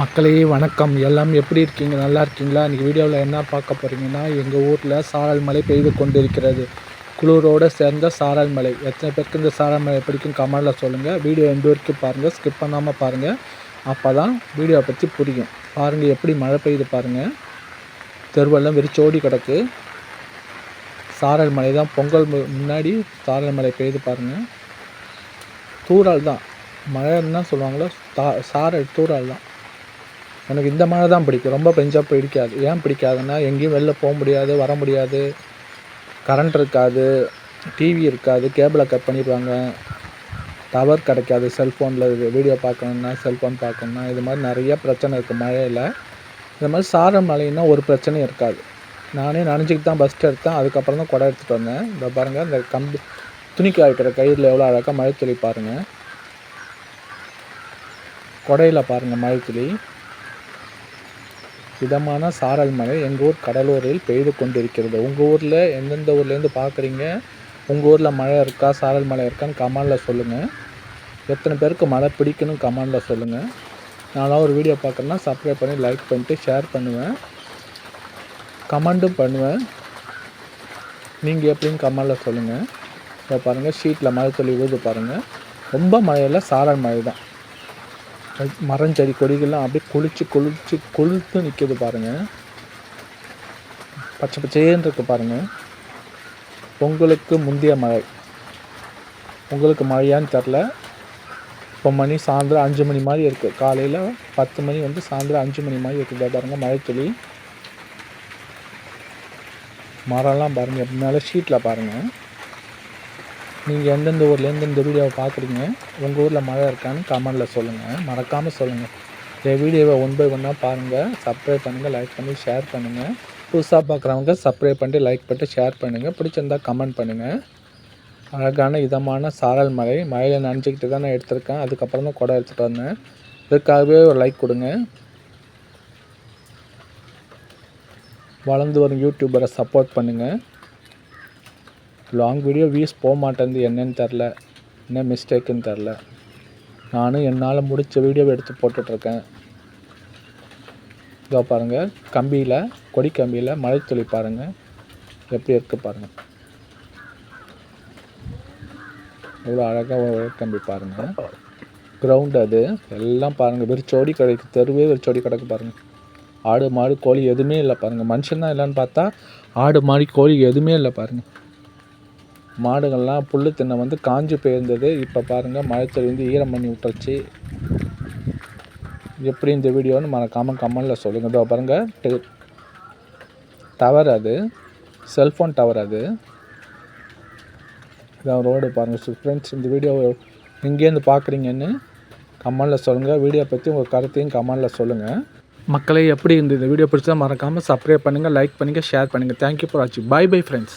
மக்களே வணக்கம். எல்லாம் எப்படி இருக்கீங்க? நல்லா இருக்கீங்களா? இன்றைக்கி வீடியோவில் என்ன பார்க்க போகிறீங்கன்னா எங்கள் ஊரில் சாரல் மழை பெய்து கொண்டிருக்கிறது. குளூரோடு சேர்ந்த சாரல் மலை. எத்தனை பேருக்கு இந்த சாரல் மலை பிடிக்கும்? கமெண்டில் சொல்லுங்கள் வீடியோ எந்த வரைக்கும் பாருங்கள் ஸ்கிப் பண்ணாமல் பாருங்கள் அப்போ தான் வீடியோவை பற்றி புரியும். பாருங்கள் எப்படி மழை பெய்யுது பாருங்கள் தெருவெல்லாம் வெறிச்சோடி கிடக்கு. சாரல் மலை தான். பொங்கல் மு- முன்னாடி சாரல் மலை பெய்யுது பாருங்கள் தூரால் தான். மழைன்னு சொல்லுவாங்களோ? தா சாரல் தூரால் தான். எனக்கு இந்த மழை தான் பிடிக்கும். ரொம்ப பெஞ்சா பிடிக்காது. ஏன் பிடிக்காதுன்னா எங்கேயும் வெளில போக முடியாது வர முடியாது. கரண்ட் இருக்காது டிவி இருக்காது கேபிளை கட் பண்ணிடுவாங்க. டவர் கிடைக்காது செல்ஃபோனில் வீடியோ பார்க்கணுன்னா செல்ஃபோன் பார்க்கணுன்னா இது மாதிரி நிறைய பிரச்சனை இருக்குது மழையில். இந்த மாதிரி சார மழைன்னா ஒரு பிரச்சனையும் இருக்காது. நானே நனைஞ்சிக்கிட்டு தான் ஃபஸ்ட்டு எடுத்தேன். அதுக்கப்புறம் தான் குடை எடுத்துகிட்டு வந்தேன். இந்த பாருங்கள் இந்த கம்பி துணி காய்க்கிற கயிறில் எவ்வளோ அழகாக மழை துளி பாருங்கள் கொடையில் பாருங்கள் மழை துளி இதமான சாரல் மழை எங்கள் ஊர் கடலூரில் பெய்து கொண்டிருக்கிறது. உங்கள் ஊரில் எந்தெந்த ஊர்லேருந்து பார்க்குறீங்க உங்கள் ஊரில் மழை இருக்கா? சாரல் மழை இருக்கான்னு கமெண்டில் சொல்லுங்கள் எத்தனை பேருக்கு மழை பிடிக்கணும் கமெண்டில் சொல்லுங்கள் நான்லாம் ஒரு வீடியோ பார்க்குறேன்னா சப்ஸ்கிரைப் பண்ணி லைக் பண்ணிட்டு ஷேர் பண்ணுவேன். கமெண்ட்டும் பண்ணுவேன். நீங்கள் எப்படின்னு கமெண்டில் சொல்லுங்கள் இப்போ பாருங்கள் ஷீட்டில் மழை துளி ஊது பாருங்கள் ரொம்ப மழையில் சாரல் மழை தான் மரம் செடி கொடிகள்லாம் அப்படியே குளிச்சு கொளிச்சு கொளுத்து நிற்கிது பாருங்கள் பச்சை பச்சையேன்னு இருக்கு பாருங்கள் பொங்கலுக்கு முந்தைய மழை. பொங்கலுக்கு மழையான்னு தெரில இப்போ மணி சாயந்தரம் அஞ்சு மணி மாதிரி இருக்குது காலையில் பத்து மணி வந்து சாயந்தரம் அஞ்சு மணி மாதிரி இருக்குது. பாருங்கள் மழை துளி மரம்லாம் பாருங்கள் மேலே ஷீட்டில் பாருங்கள் நீங்கள் எந்தெந்த ஊர்லேருந்து இந்த வீடியோவை பார்க்குறீங்க உங்கள் ஊரில் மழை இருக்கான்னு கமெண்டில் சொல்லுங்கள் மறக்காமல் சொல்லுங்கள் இந்த வீடியோவை ஒன் பை ஒன்னாக பாருங்கள் சப்ஸ்கிரைப் பண்ணுங்கள் லைக் பண்ணி ஷேர் பண்ணுங்கள் புதுசாக பார்க்குறவங்க சப்ஸ்கிரைப் பண்ணிட்டு லைக் பண்ணிட்டு ஷேர் பண்ணுங்கள் பிடிச்சிருந்தா கமெண்ட் பண்ணுங்கள் அழகான இதமான சாரல் மலை. மழையில் நனைஞ்சிக்கிட்டு தான் நான் எடுத்திருக்கேன். அதுக்கப்புறம் தான் குடம் எடுத்துகிட்டு வந்தேன். இதுக்காகவே ஒரு லைக் கொடுங்க. வளர்ந்து வரும் யூடியூபரை சப்போர்ட் பண்ணுங்கள் லாங் வீடியோ வியூஸ் போக மாட்டேங்குது. என்னன்னு தெரில. என்ன மிஸ்டேக்குன்னு தெரில. நானும் என்னால் முடித்த வீடியோவை எடுத்து போட்டுட்ருக்கேன். இதோ பாருங்கள் கம்பியில் கொடி கம்பியில் மழைத்துளி பாருங்கள் எப்படி இருக்குது பாருங்கள் எவ்வளோ அழகாக கம்பி பாருங்கள் கிரவுண்ட் அது. எல்லாம் பாருங்கள் வெறிச்சோடி கிடைக்கு. தெருவே வெறிச்சோடி கிடக்கு பாருங்கள் ஆடு மாடு கோழி எதுவுமே இல்லை பாருங்கள் மனுஷன் தான் இல்லைன்னு பார்த்தா ஆடு மாடு கோழி எதுவுமே இல்லை பாருங்கள் மாடுகள்லாம் புல் தின்ன வந்து காஞ்சு போயிருந்தது. இப்போ பாருங்கள் மழை வந்து ஈரம் பண்ணி விட்டுருச்சு. எப்படி இந்த வீடியோன்னு மறக்காமல் கமெண்டில் சொல்லுங்கள் இதோ பாருங்கள் டவர் அது. செல்ஃபோன் டவர் அது. இதான் ரோடு பாருங்கள் ஃப்ரெண்ட்ஸ் இந்த வீடியோ எங்கேருந்து பார்க்குறீங்கன்னு கமெண்டில் சொல்லுங்கள் வீடியோ பற்றி உங்கள் கருத்தையும் கமெண்டில் சொல்லுங்கள் மக்களை எப்படி இந்த வீடியோ பிடிச்சா மறக்காமல் சப்ஸ்கிரைப் பண்ணுங்கள் லைக் பண்ணுங்கள் ஷேர் பண்ணுங்கள் தேங்க்யூ ஃபார் வாட்சிங் பை பை ஃப்ரெண்ட்ஸ்